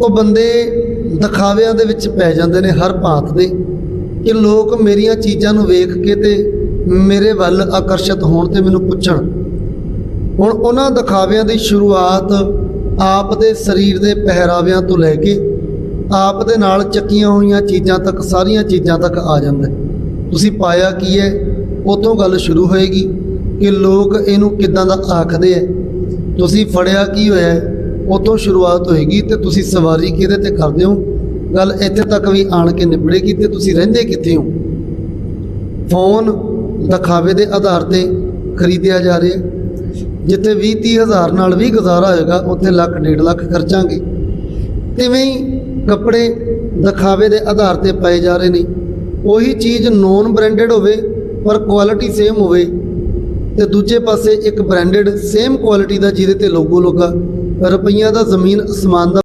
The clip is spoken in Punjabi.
ਉਹ ਬੰਦੇ ਦਿਖਾਵਿਆਂ ਦੇ ਵਿੱਚ ਪੈ ਜਾਂਦੇ ਨੇ ਹਰ ਭਾਂਤ ਦੇ ਕਿ ਲੋਕ ਮੇਰੀਆਂ ਚੀਜ਼ਾਂ ਨੂੰ ਵੇਖ ਕੇ ਤੇ ਮੇਰੇ ਵੱਲ ਆਕਰਸ਼ਿਤ ਹੋਣ ਤੇ ਮੈਨੂੰ ਪੁੱਛਣ। ਹੁਣ ਉਹਨਾਂ ਦਿਖਾਵਿਆਂ ਦੀ ਸ਼ੁਰੂਆਤ ਆਪ ਦੇ ਸਰੀਰ ਦੇ ਪਹਿਰਾਵਿਆਂ ਤੋਂ ਲੈ ਕੇ ਆਪ ਦੇ ਨਾਲ ਚੱਕੀਆਂ ਹੋਈਆਂ ਚੀਜ਼ਾਂ ਤੱਕ, ਸਾਰੀਆਂ ਚੀਜ਼ਾਂ ਤੱਕ ਆ ਜਾਂਦਾ ਤੁਸੀਂ ਪਾਇਆ ਕੀ ਹੈ? ਉਤੋਂ ਗੱਲ ਸ਼ੁਰੂ ਹੋਏਗੀ ਕਿ ਲੋਕ ਇਹਨੂੰ ਕਿੱਦਾਂ ਦਾ ਆਖਦੇ ਐ ਤੁਸੀਂ ਫੜਿਆ ਕੀ ਹੋਇਆ ਉਤੋਂ ਸ਼ੁਰੂਆਤ ਹੋਏਗੀ ਤੇ ਤੁਸੀਂ ਸਵਾਰੀ ਕਿਹਦੇ ਤੇ ਕਰਦੇ ਹੋ? ਗੱਲ ਇੱਥੇ ਤੱਕ ਵੀ ਆਣ ਕੇ ਨਿਬੜੇਗੀ ਤੇ ਤੁਸੀਂ ਰਹਿੰਦੇ ਕਿੱਥੇ ਹੋ? ਫੋਨ ਦਿਖਾਵੇ ਦੇ ਆਧਾਰ ਤੇ ਖਰੀਦਿਆ ਜਾ ਰਿਹਾ। ਜਿੱਥੇ 20 30 ਹਜ਼ਾਰ ਨਾਲ ਵੀ ਗੁਜ਼ਾਰਾ ਹੋਏਗਾ, ਉੱਥੇ ਲੱਖ ਡੇਢ ਲੱਖ ਖਰਚਾਂਗੇ। ਤਿਵੇਂ ਹੀ ਕੱਪੜੇ ਦਿਖਾਵੇ ਦੇ ਆਧਾਰ ਤੇ ਪਾਏ ਜਾ ਰਹੇ ਨੇ। ਉਹੀ ਚੀਜ਼ ਨੋਨ ਬ੍ਰਾਂਡਡ ਹੋਵੇ, ਪਰ ਕੁਆਲਿਟੀ ਸੇਮ ਹੋਵੇ। ਤੇ ਦੂਜੇ ਪਾਸੇ ਇੱਕ ਬ੍ਰਾਂਡਡ ਸੇਮ ਕੁਆਲਿਟੀ ਦਾ ਜਿਹਦੇ ਤੇ ਲੋਗੋ ਲੱਗਾ ਰੁਪਈਆ ਦਾ ਜ਼ਮੀਨ ਅਸਮਾਨ ਦਾ